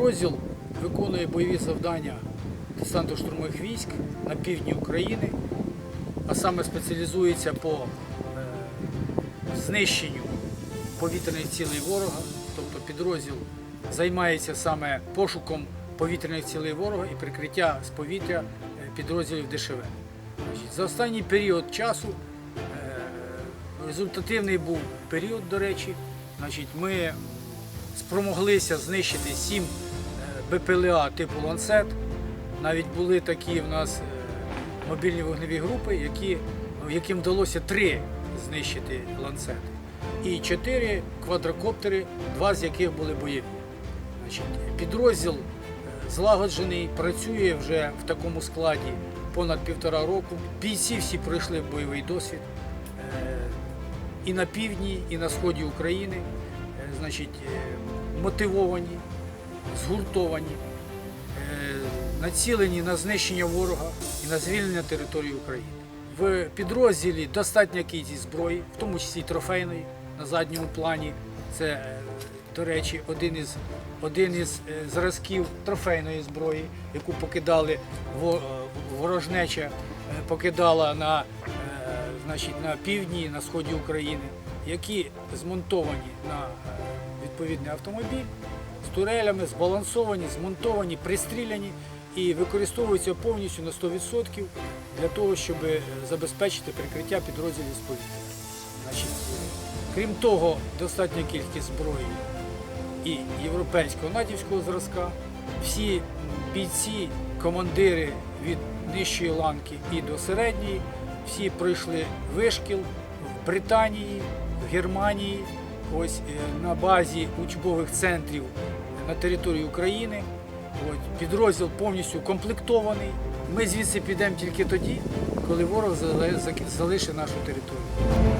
Підрозділ виконує бойові завдання десантно-штурмових військ на півдні України, а саме спеціалізується по е, знищенню повітряних цілей ворога. Тобто підрозділ займається саме пошуком повітряних цілей ворога і прикриття з повітря е, підрозділів ДШВ. За останній період часу е, результативний був період, до речі. Ми спромоглися знищити сім БПЛА типу ланцет. Навіть були такі в нас е, мобільні вогневі групи, які, яким вдалося три знищити ланцети. І чотири квадрокоптери, два з яких були бойові. Значить, підрозділ е, злагоджений, працює вже в такому складі понад півтора року. Бійці всі пройшли бойовий досвід е, і на півдні, і на сході України. Значить, мотивовані, згуртовані, е, націлені на знищення ворога і на звільнення території України. В підрозділі достатня кількість зброї, в тому числі трофейної на задньому плані. Це, е, до речі, один із, один із е, зразків трофейної зброї, яку покидали ворожнеча, покидала на, значить, на півдні, на сході України, які змонтовані на відповідний автомобіль турелями, збалансовані, змонтовані, пристріляні і використовуються повністю на 100% для того, щоб е, забезпечити прикриття підрозділів з повітря. Крім того, достатня кількість зброї і європейського натівського зразка. Всі бійці, командири від нижчої ланки і до середньої, всі пройшли вишкіл в Британії, в Германії, ось е, на базі учбових центрів на території України. От, підрозділ повністю комплектований. Ми звідси підемо тільки тоді, коли ворог залишить нашу територію.